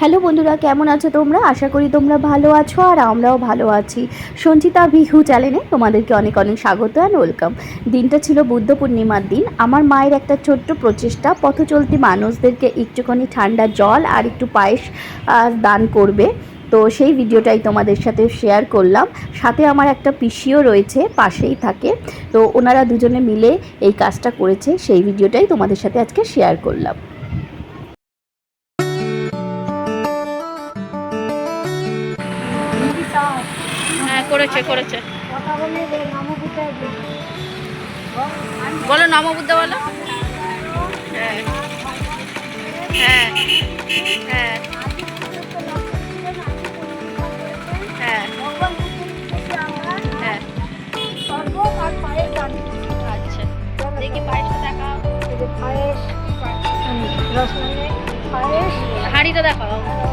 Hello বন্ধুরা, কেমন আছো তোমরা? আশা করি তোমরা ভালো আছো আর আমরাও ভালো আছি। সঞ্চিতা বিহু চ্যানেলে তোমাদেরকে অনেক অনেক স্বাগত অ্যান্ড ওয়েলকাম দিনটা ছিল বুদ্ধ পূর্ণিমার দিন। আমার মায়ের একটা ছোট্ট প্রচেষ্টা, পথ চলতি মানুষদেরকে একটুখানি ঠান্ডা জল আর একটু পায়েস দান করবে। তো সেই ভিডিওটাই তোমাদের সাথে শেয়ার করলাম। সাথে আমার একটা পিসিও রয়েছে, পাশেই থাকে। তো ওনারা দুজনে মিলে এই কাজটা করেছে। সেই ভিডিওটাই তোমাদের সাথে আজকে শেয়ার করলাম। হ্যাঁ করেছে করেছে। বলে নমবুদ্ধ বলো। হ্যাঁ। হ্যাঁ। হ্যাঁ। হ্যাঁ। হ্যাঁ। আচ্ছা। দেখি পায়েসটা দেখাও। পায়েস রসমালাই পায়েস হাঁড়িটা দেখাও।